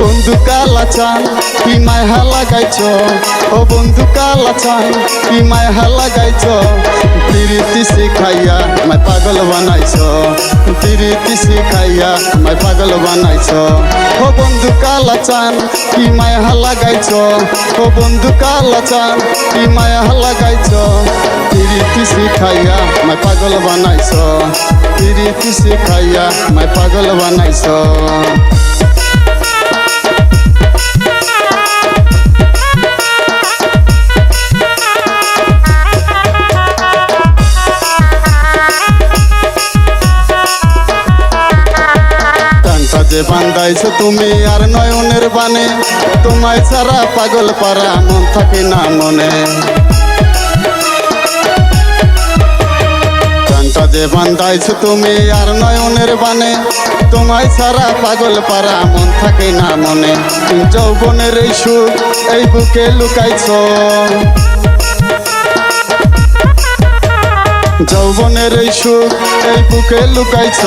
বন্ধু কালা চান, কি মায় হালা গাইছ ও বন্ধু কালা চান, কি মায় হালা পিরিতি শিখাইয়া মায় পাগল বানাইছ পিরিতি শিখাইয়া মায় পাগল বানাইছ ও বন্ধু কালা চান কি মায় হালা গাইছ ও বন্ধু কালা চান কি মায় হালা গাইছ পিরিতি শিখাইয়া মায় পাগল বানাইছ পিরিতি শিখাইয়া মায় পাগল বানাইছ যে বান্ধাইছো তুমি আর নয়নের বানে তোমায় ছাড়া পাগল পারা মন থাকে না মনে। টানটা যে বান্ধাইছো তুমি আর নয়নের বানে তোমায় ছাড়া পাগল পারা মন থাকে না মনে। যৌবনের এই সুখ এই বুকে লুকাইছো। যৌবনের এই সুখ এই বুকে লুকাইছ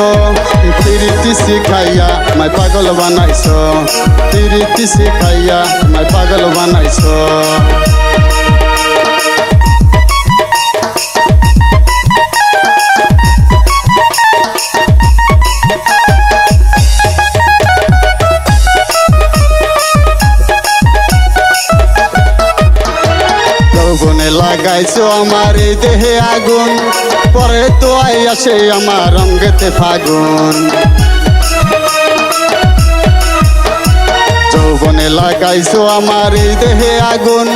তিরিতি শিখাইয়া মাই পাগল বানাইছ। তিরিতি শিখাইয়া মাই পাগল বানাইছ। লাগাইছো আমার এই দেহে আগুন। পরে তো আই আসে আমার রঙ্গেতে ফাগুন। যৌবনে লাগাইছো আমার এই দেহে আগুন।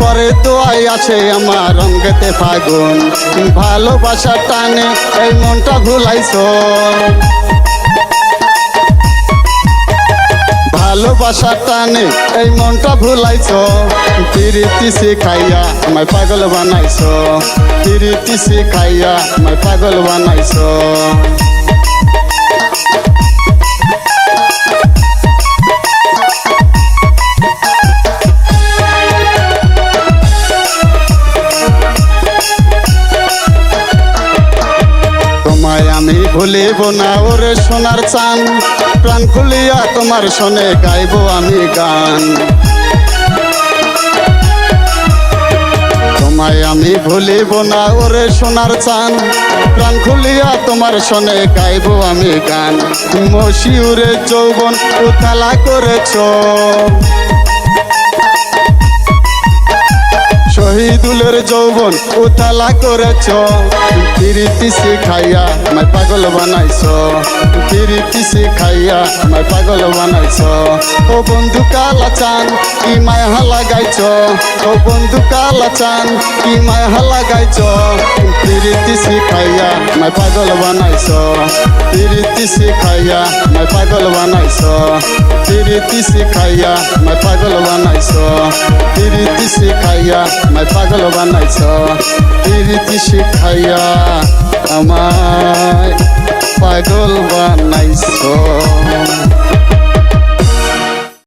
পরে তো আই আসে আমার রঙ্গেতে ফাগুন। ভালোবাসা টানে এই মনটা ভুলাইছো। ভালোবাসা টানে, এই মনটা ভুলাইছ। তিরিতি শিখাইয়া আমায় পাগল বানাইছ। তিরিতি শিখাইয়া আমায় পাগল বানাইছ। ভুলিব না ওরে সোনার চান। প্রাণ খুলিয়া তোমার শোনে গাইব আমি গান। তোমায় আমি ভুলিব না ওরে সোনার চান। প্রাণ খুলিয়া তোমার শোনে গাইব আমি গান। মশিউরে যৌবন উতালা করেছ। শহীদুলের যৌবন উতালা করেছ। পিরিতি শিখাইয়া আমায় পাগল বানাইছ। পিরিতি শিখাইয়া আমায় পাগল বানাইছ। ও বন্ধু কালা চান, কি মায় হালা গাইছ ও বন্ধু কালা চান, কি মায় হালা গাইছ পিরিতি শিখাইয়া আমায় পাগল বানাইছ। পিরিতি শিখাইয়া আমায় পাগল বানাইছ। পিরিতি শিখাইয়া আমায় পাগল বানাইছ। পিরিতি শিখাইয়া আমায় পাগল বানাইছ পিরিতি শিখাইয়া আমায় পাগল বানাইছ